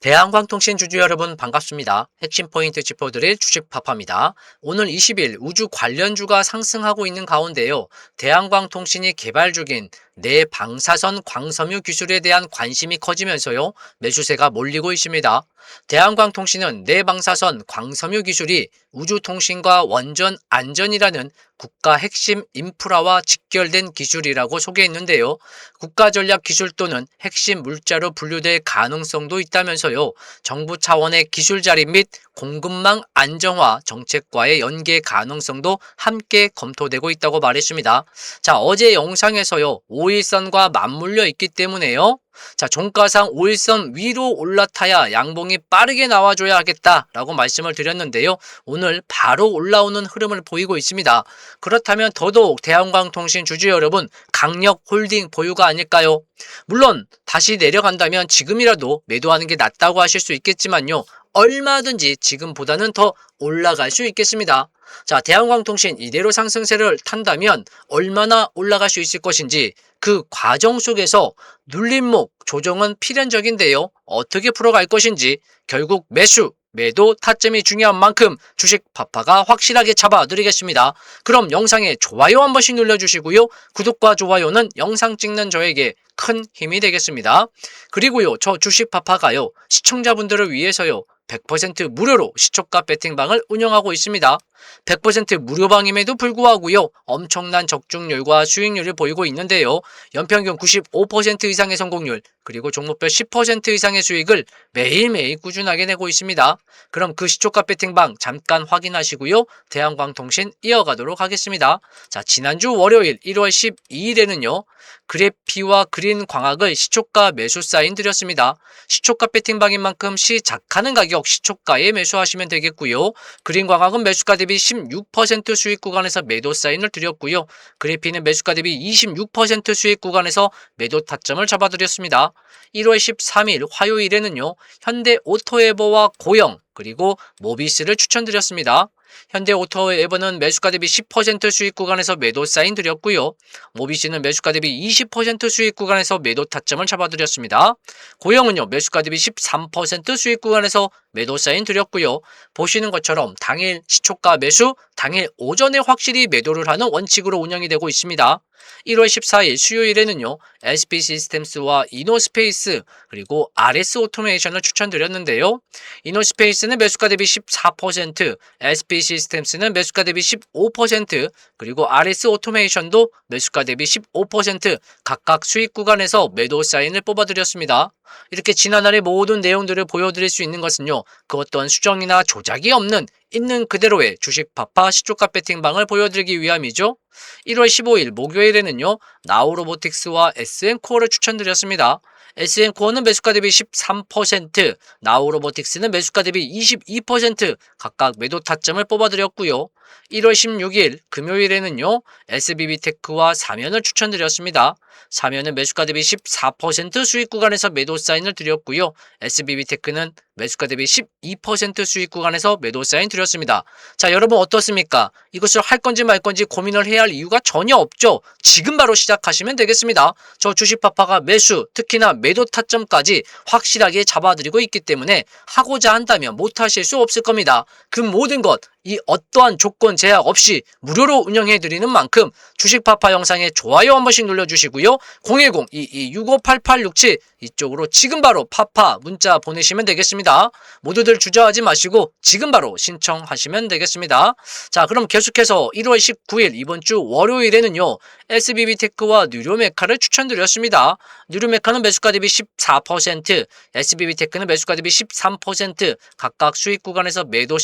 대한광통신 주주 여러분 반갑습니다. 핵심 포인트 짚어드릴 주식 파파입니다. 오늘 20일 우주 관련주가 상승하고 있는 가운데요. 대한광통신이 개발 중인 내 방사선 광섬유 기술에 대한 관심이 커지면서요. 매수세가 몰리고 있습니다. 대한광통신은 내방사선 광섬유 기술이 우주통신과 원전 안전이라는 국가 핵심 인프라와 직결된 기술이라고 소개했는데요. 국가전략 기술 또는 핵심 물자로 분류될 가능성도 있다면서요. 정부 차원의 기술 자립 및 공급망 안정화 정책과의 연계 가능성도 함께 검토되고 있다고 말했습니다. 자, 어제 영상에서요. 5 일선과 맞물려 있기 때문에요. 자, 종가상 5일선 위로 올라타야 양봉이 빠르게 나와줘야 하겠다라고 말씀을 드렸는데요. 오늘 바로 올라오는 흐름을 보이고 있습니다. 그렇다면 더더욱 대한광통신 주주 여러분 강력 홀딩 보유가 아닐까요? 물론 다시 내려간다면 지금이라도 매도하는 게 낫다고 하실 수 있겠지만요. 얼마든지 지금보다는 더 올라갈 수 있겠습니다. 자, 대한광통신 이대로 상승세를 탄다면 얼마나 올라갈 수 있을 것인지 그 과정 속에서 눌림목 조정은 필연적인데요. 어떻게 풀어갈 것인지 결국 매수, 매도 타점이 중요한 만큼 주식 파파가 확실하게 잡아드리겠습니다. 그럼 영상에 좋아요 한 번씩 눌러주시고요. 구독과 좋아요는 영상 찍는 저에게 큰 힘이 되겠습니다. 그리고요, 저 주식 파파가요, 시청자분들을 위해서요, 100% 무료로 시초가 배팅방을 운영하고 있습니다. 100% 무료방임에도 불구하고요. 엄청난 적중률과 수익률을 보이고 있는데요. 연평균 95% 이상의 성공률, 그리고 종목별 10% 이상의 수익을 매일매일 꾸준하게 내고 있습니다. 그럼 그 시초가 배팅방 잠깐 확인하시고요. 대한광통신 이어가도록 하겠습니다. 자, 지난주 월요일 1월 12일에는요. 그래피와 그린 광학을 시초가 매수 사인 드렸습니다. 시초가 배팅방인 만큼 시작하는 가격 시초가에 매수하시면 되겠고요. 그린 광학은 매수가 대비 16% 수익 구간에서 매도 사인을 드렸고요. 그래피는 매수가 대비 26% 수익 구간에서 매도 타점을 잡아드렸습니다. 1월 13일 화요일에는요. 현대 오토에버와 고영 그리고 모비스를 추천드렸습니다. 현대 오토 에버는 매수가 대비 10% 수익 구간에서 매도 사인 드렸고요. 모비스는 매수가 대비 20% 수익 구간에서 매도 타점을 잡아드렸습니다. 고영은요. 매수가 대비 13% 수익 구간에서 매도 사인 드렸고요. 보시는 것처럼 당일 시초가 매수, 당일 오전에 확실히 매도를 하는 원칙으로 운영이 되고 있습니다. 1월 14일 수요일에는요. SP 시스템스와 이노스페이스 그리고 RS 오토메이션을 추천드렸는데요. 이노스페이스는 매수가 대비 14%, SP 시스템스는 매수가 대비 15%, 그리고 RS 오토메이션도 매수가 대비 15% 각각 수익 구간에서 매도 사인을 뽑아드렸습니다. 이렇게 지난날의 모든 내용들을 보여드릴 수 있는 것은요. 그 어떤 수정이나 조작이 없는 있는 그대로의 주식 파파 시초가 배팅방을 보여드리기 위함이죠. 1월 15일 목요일에는요. 나우로보틱스와 SN코어를 추천드렸습니다. SN코어는 매수가 대비 13%, 나우 로보틱스는 매수가 대비 22% 각각 매도 타점을 뽑아드렸고요. 1월 16일 금요일에는요. SBB테크와 사면을 추천드렸습니다. 사면은 매수가 대비 14% 수익 구간에서 매도 사인을 드렸고요. SBB테크는 매수가 대비 12% 수익 구간에서 매도 사인 드렸습니다. 자, 여러분 어떻습니까? 이것을 할 건지 말 건지 고민을 해야 할 이유가 전혀 없죠. 지금 바로 시작하시면 되겠습니다. 저 주식파파가 매수, 특히나 매도 타점까지 확실하게 잡아드리고 있기 때문에 하고자 한다면 못하실 수 없을 겁니다. 그 모든 것, 이 어떠한 조건 제약 없이 무료로 운영해 드리는 만큼 주식파파 영상에 좋아요 한 번씩 눌러주시고요. 010-2265-8867 이쪽으로 지금 바로 파파 문자 보내시면 되겠습니다. 모두들 주저하지 마시고 지금 바로 신청하시면 되겠습니다. 자 그럼 계속해서 1월 19일 이번 주 월요일에는요. SBB테크와 뉴로메카를 추천드렸습니다. 뉴로메카는 매수가 대비 14%, SBB테크는 매수가 대비 13% 각각 수익 구간에서 매도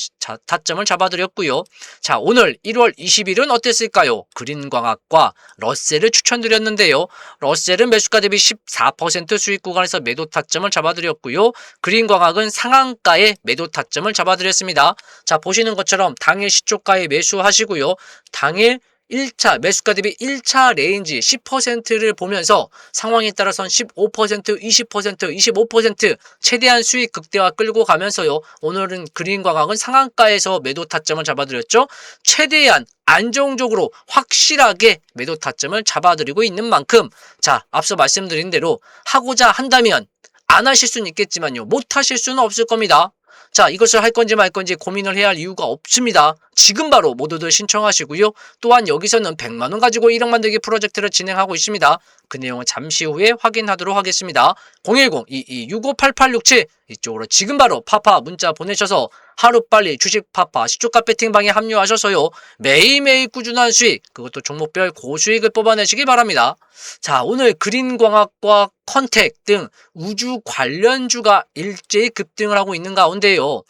타점을 잡아드렸고요. 자 오늘 1월 20일은 어땠을까요? 그린광학과 러셀을 추천드렸는데요. 러셀은 매수가 대비 14% 수익 구간에서 매도 타점을 잡아드렸고요. 그린 광학은 상한가에 매도 타점을 잡아드렸습니다. 자 보시는 것처럼 당일 시초가에 매수하시고요. 당일 1차 매수가 대비 1차 레인지 10%를 보면서 상황에 따라선 15%, 20%, 25% 최대한 수익 극대화 끌고 가면서요. 오늘은 그린광학은 상한가에서 매도 타점을 잡아드렸죠. 최대한 안정적으로 확실하게 매도 타점을 잡아드리고 있는 만큼 자 앞서 말씀드린 대로 하고자 한다면 안 하실 수는 있겠지만요. 못 하실 수는 없을 겁니다. 자, 이것을 할 건지 말 건지 고민을 해야 할 이유가 없습니다. 지금 바로 모두들 신청하시고요. 또한 여기서는 100만 원 가지고 1억 만들기 프로젝트를 진행하고 있습니다. 그 내용은 잠시 후에 확인하도록 하겠습니다. 010-2265-8867 이쪽으로 지금 바로 파파 문자 보내셔서 하루빨리 주식 파파 시초가 배팅방에 합류하셔서요. 매일매일 꾸준한 수익 그것도 종목별 고수익을 뽑아내시기 바랍니다. 자 오늘 그린광학과 컨택 등 우주 관련주가 일제히 급등을 하고 있는 가운데요.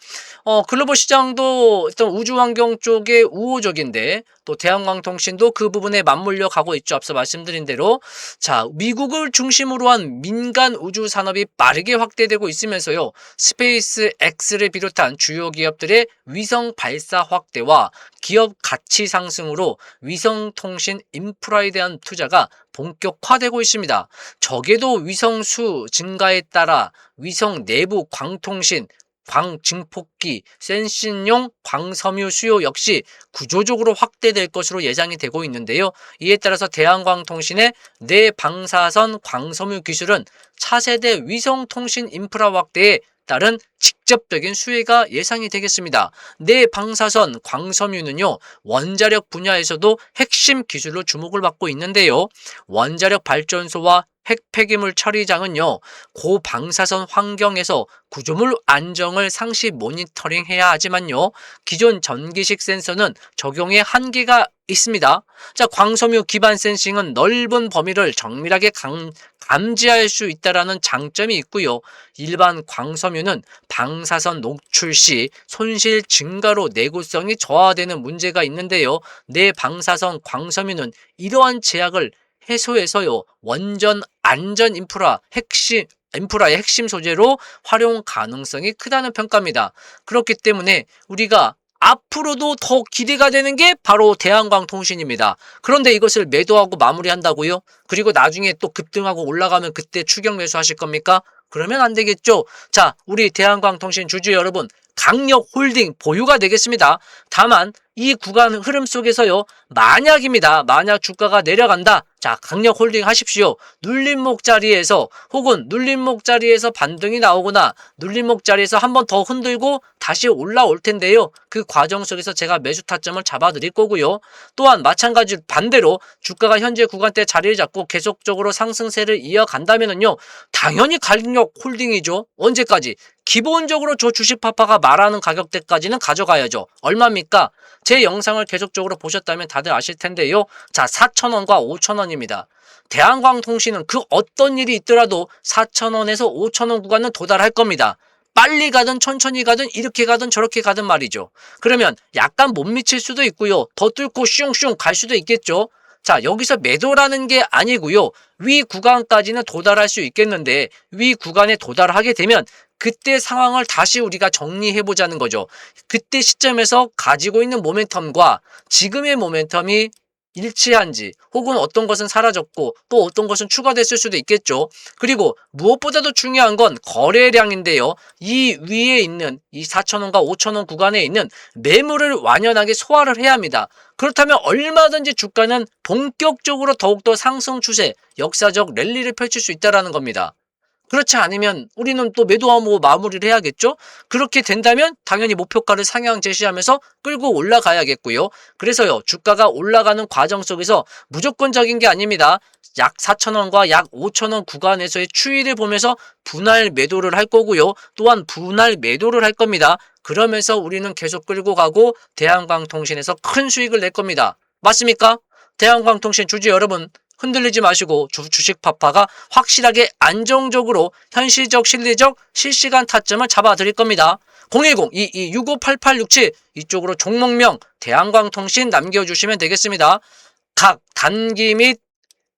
어, 글로벌 시장도 일단 우주 환경 쪽에 우호적인데 또 대한광통신도 그 부분에 맞물려 가고 있죠. 앞서 말씀드린 대로 자 미국을 중심으로 한 민간 우주 산업이 빠르게 확대되고 있으면서요. 스페이스 X를 비롯한 주요 기업들의 위성 발사 확대와 기업 가치 상승으로 위성 통신 인프라에 대한 투자가 본격화되고 있습니다. 적에도 위성 수 증가에 따라 위성 내부 광통신 광 증폭기, 센싱용 광섬유 수요 역시 구조적으로 확대될 것으로 예상이 되고 있는데요. 이에 따라서 대한광통신의 내방사선 광섬유 기술은 차세대 위성통신 인프라 확대에 따른 직접적인 수혜가 예상이 되겠습니다. 내방사선 광섬유는요, 원자력 분야에서도 핵심 기술로 주목을 받고 있는데요. 원자력 발전소와 핵 폐기물 처리장은요, 고방사선 환경에서 구조물 안정을 상시 모니터링 해야 하지만요, 기존 전기식 센서는 적용에 한계가 있습니다. 자, 광섬유 기반 센싱은 넓은 범위를 정밀하게 감, 감지할 수 있다라는 장점이 있고요. 일반 광섬유는 방사선 노출 시 손실 증가로 내구성이 저하되는 문제가 있는데요. 내방사선 광섬유는 이러한 제약을 해소해서요. 원전 안전 인프라 핵심 인프라의 핵심 소재로 활용 가능성이 크다는 평가입니다. 그렇기 때문에 우리가 앞으로도 더 기대가 되는 게 바로 대한광통신입니다. 그런데 이것을 매도하고 마무리한다고요? 그리고 나중에 또 급등하고 올라가면 그때 추격 매수하실 겁니까? 그러면 안 되겠죠. 자, 우리 대한광통신 주주 여러분, 강력 홀딩 보유가 되겠습니다. 다만 이 구간 흐름 속에서요. 만약입니다. 만약 주가가 내려간다. 자, 강력 홀딩 하십시오. 눌림목 자리에서 혹은 눌림목 자리에서 반등이 나오거나 눌림목 자리에서 한 번 더 흔들고 다시 올라올 텐데요. 그 과정 속에서 제가 매수 타점을 잡아 드릴 거고요. 또한 마찬가지 반대로 주가가 현재 구간대 자리를 잡고 계속적으로 상승세를 이어간다면은요. 당연히 강력 홀딩이죠. 언제까지? 기본적으로 저 주식 파파가 말하는 가격대까지는 가져가야죠. 얼마입니까? 제 영상을 계속적으로 보셨다면 다들 아실 텐데요. 자, 4,000원과 5,000원입니다. 대한광통신은 그 어떤 일이 있더라도 4,000원에서 5,000원 구간은 도달할 겁니다. 빨리 가든 천천히 가든 이렇게 가든 저렇게 가든 말이죠. 그러면 약간 못 미칠 수도 있고요. 더 뚫고 슝슝 갈 수도 있겠죠. 자, 여기서 매도라는 게 아니고요. 위 구간까지는 도달할 수 있겠는데 위 구간에 도달하게 되면 그때 상황을 다시 우리가 정리해 보자는 거죠. 그때 시점에서 가지고 있는 모멘텀과 지금의 모멘텀이 일치한지 혹은 어떤 것은 사라졌고 또 어떤 것은 추가됐을 수도 있겠죠. 그리고 무엇보다도 중요한 건 거래량인데요. 이 위에 있는 이 4천원과 5천원 구간에 있는 매물을 완연하게 소화를 해야 합니다. 그렇다면 얼마든지 주가는 본격적으로 더욱더 상승 추세, 역사적 랠리를 펼칠 수 있다는 겁니다. 그렇지 않으면 우리는 또 매도하고 마무리를 해야겠죠? 그렇게 된다면 당연히 목표가를 상향 제시하면서 끌고 올라가야겠고요. 그래서요, 주가가 올라가는 과정 속에서 무조건적인 게 아닙니다. 약 4천원과 약 5천원 구간에서의 추이를 보면서 분할 매도를 할 거고요. 또한 분할 매도를 할 겁니다. 그러면서 우리는 계속 끌고 가고 대한광통신에서 큰 수익을 낼 겁니다. 맞습니까? 대한광통신 주주 여러분, 흔들리지 마시고 주, 주식 파파가 확실하게 안정적으로 현실적 실리적 실시간 타점을 잡아 드릴 겁니다. 010-2265-8867 이쪽으로 종목명 대한광통신 남겨주시면 되겠습니다. 각 단기 및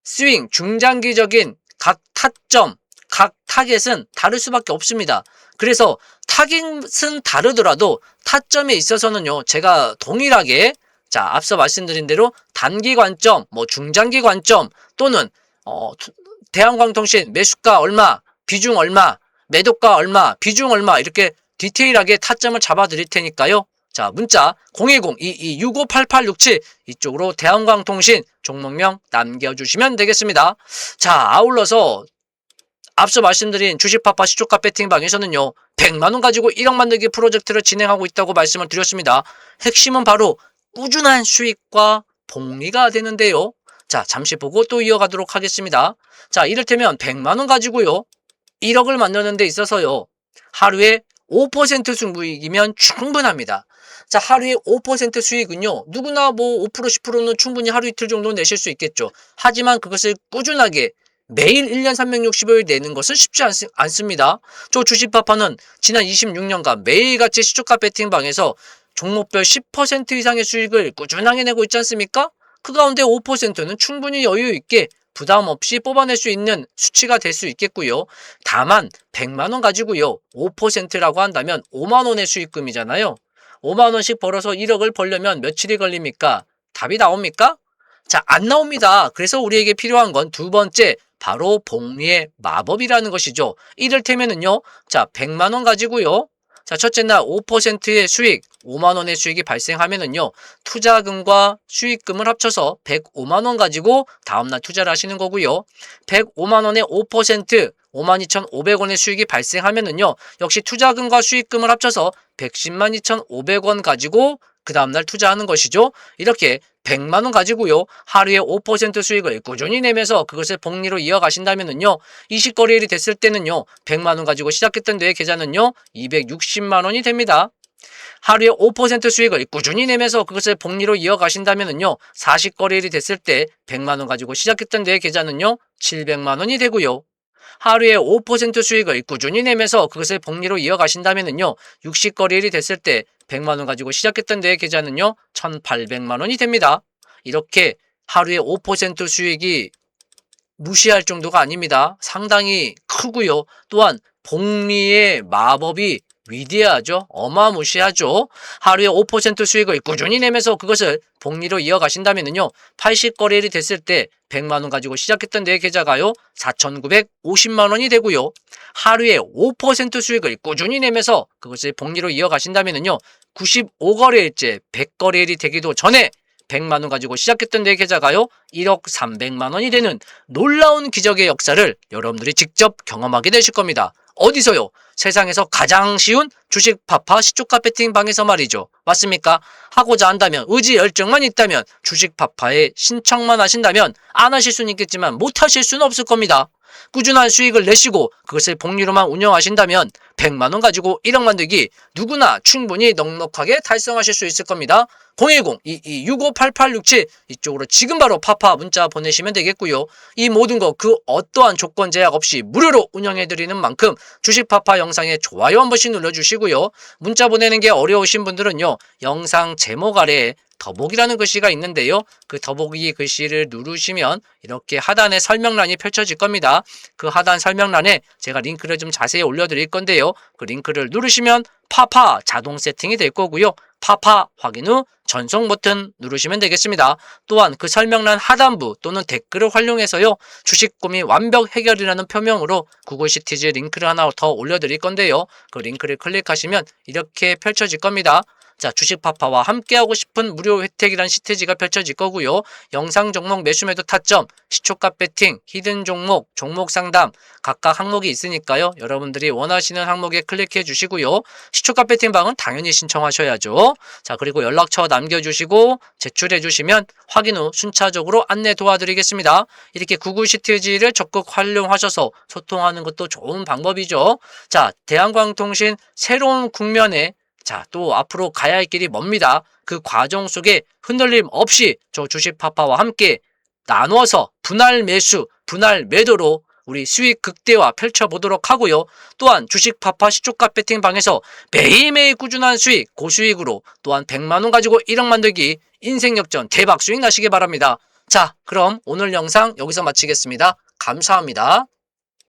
스윙 중장기적인 각 타점 각 타겟은 다를 수밖에 없습니다. 그래서 타겟은 다르더라도 타점에 있어서는요, 제가 동일하게 자, 앞서 말씀드린 대로 단기 관점, 뭐 중장기 관점 또는 어, 대한광통신 매수가 얼마, 비중 얼마, 매도가 얼마, 비중 얼마 이렇게 디테일하게 타점을 잡아 드릴 테니까요. 자, 문자 010-2265-8867 이쪽으로 대한광통신 종목명 남겨주시면 되겠습니다. 자, 아울러서 앞서 말씀드린 주식파파 시초가 배팅방에서는요. 100만원 가지고 1억 만들기 프로젝트를 진행하고 있다고 말씀을 드렸습니다. 핵심은 바로 꾸준한 수익과 복리가 되는데요. 자, 잠시 보고 또 이어가도록 하겠습니다. 자, 이를테면 100만원 가지고요. 1억을 만드는 데 있어서요. 하루에 5% 승부익이면 충분합니다. 자, 하루에 5% 수익은요. 누구나 뭐 5% 10%는 충분히 하루 이틀 정도 내실 수 있겠죠. 하지만 그것을 꾸준하게 매일 1년 365일 내는 것은 쉽지 않, 않습니다. 저 주식파파는 지난 26년간 매일같이 시초가 배팅방에서 종목별 10% 이상의 수익을 꾸준하게 내고 있지 않습니까? 그 가운데 5%는 충분히 여유 있게 부담 없이 뽑아낼 수 있는 수치가 될 수 있겠고요. 다만 100만 원 가지고요. 5%라고 한다면 5만 원의 수익금이잖아요. 5만 원씩 벌어서 1억을 벌려면 며칠이 걸립니까? 답이 나옵니까? 자, 안 나옵니다. 그래서 우리에게 필요한 건 두 번째, 바로 복리의 마법이라는 것이죠. 이를테면은요, 자, 100만 원 가지고요. 자, 첫째 날 5%의 수익, 5만 원의 수익이 발생하면은요, 투자금과 수익금을 합쳐서 105만 원 가지고 다음날 투자를 하시는 거고요. 105만 원의 5%, 52,500원의 수익이 발생하면은요, 역시 투자금과 수익금을 합쳐서 110만 2,500원 가지고 그 다음날 투자하는 것이죠. 이렇게 100만 원 가지고요. 하루에 5% 수익을 꾸준히 내면서 그것을 복리로 이어가신다면은요. 20거래일이 됐을 때는요. 100만 원 가지고 시작했던 뇌 계좌는요. 260만 원이 됩니다. 하루에 5% 수익을 꾸준히 내면서 그것을 복리로 이어가신다면은요. 40거래일이 됐을 때 100만 원 가지고 시작했던 뇌 계좌는요. 700만 원이 되고요. 하루에 5% 수익을 꾸준히 내면서 그것을 복리로 이어가신다면은요. 60거래일이 됐을 때 100만 원 가지고 시작했던 내 계좌는요. 1,800만 원이 됩니다. 이렇게 하루에 5% 수익이 무시할 정도가 아닙니다. 상당히 크고요. 또한 복리의 마법이 위대하죠. 어마무시하죠. 하루에 5% 수익을 꾸준히 내면서 그것을 복리로 이어가신다면요. 80거래일이 됐을 때 100만 원 가지고 시작했던 내 계좌가요. 4,950만 원이 되고요. 하루에 5% 수익을 꾸준히 내면서 그것을 복리로 이어가신다면요. 95거래일째 100거래일이 되기도 전에 100만 원 가지고 시작했던 내 계좌가요. 1억 300만 원이 되는 놀라운 기적의 역사를 여러분들이 직접 경험하게 되실 겁니다. 어디서요? 세상에서 가장 쉬운 주식 파파 시초가 배팅 방에서 말이죠. 맞습니까? 하고자 한다면 의지 열정만 있다면 주식 파파에 신청만 하신다면 안 하실 수는 있겠지만 못 하실 수는 없을 겁니다. 꾸준한 수익을 내시고 그것을 복리로만 운영하신다면 100만 원 가지고 1억 만들기 누구나 충분히 넉넉하게 달성하실 수 있을 겁니다. 010-2265-8867 이쪽으로 지금 바로 파파 문자 보내시면 되겠고요. 이 모든 거 그 어떠한 조건 제약 없이 무료로 운영해드리는 만큼 주식 파파 영상에 좋아요 한 번씩 눌러주시고요. 문자 보내는 게 어려우신 분들은요. 영상 제목 아래에 더보기라는 글씨가 있는데요. 그 더보기 글씨를 누르시면 이렇게 하단에 설명란이 펼쳐질 겁니다. 그 하단 설명란에 제가 링크를 좀 자세히 올려드릴 건데요. 그 링크를 누르시면 파파 자동 세팅이 될 거고요. 파파 확인 후 전송 버튼 누르시면 되겠습니다. 또한 그 설명란 하단부 또는 댓글을 활용해서요. 주식 고민 완벽 해결이라는 표명으로 구글 시티즈 링크를 하나 더 올려드릴 건데요. 그 링크를 클릭하시면 이렇게 펼쳐질 겁니다. 자, 주식파파와 함께하고 싶은 무료 혜택이란 시트지가 펼쳐질 거고요. 영상 종목 매수 매도 타점, 시초가 배팅, 히든 종목, 종목 상담 각각 항목이 있으니까요. 여러분들이 원하시는 항목에 클릭해 주시고요. 시초가 배팅 방은 당연히 신청하셔야죠. 자, 그리고 연락처 남겨주시고 제출해 주시면 확인 후 순차적으로 안내 도와드리겠습니다. 이렇게 구글 시트지를 적극 활용하셔서 소통하는 것도 좋은 방법이죠. 자, 대한광통신 새로운 국면에 자, 또 앞으로 가야 할 길이 멉니다. 그 과정 속에 흔들림 없이 저 주식 파파와 함께 나누어서 분할 매수, 분할 매도로 우리 수익 극대화 펼쳐보도록 하고요. 또한 주식 파파 시초가 배팅 방에서 매일매일 꾸준한 수익, 고수익으로 또한 100만원 가지고 1억 만들기 인생 역전 대박 수익 나시기 바랍니다. 자, 그럼 오늘 영상 여기서 마치겠습니다. 감사합니다.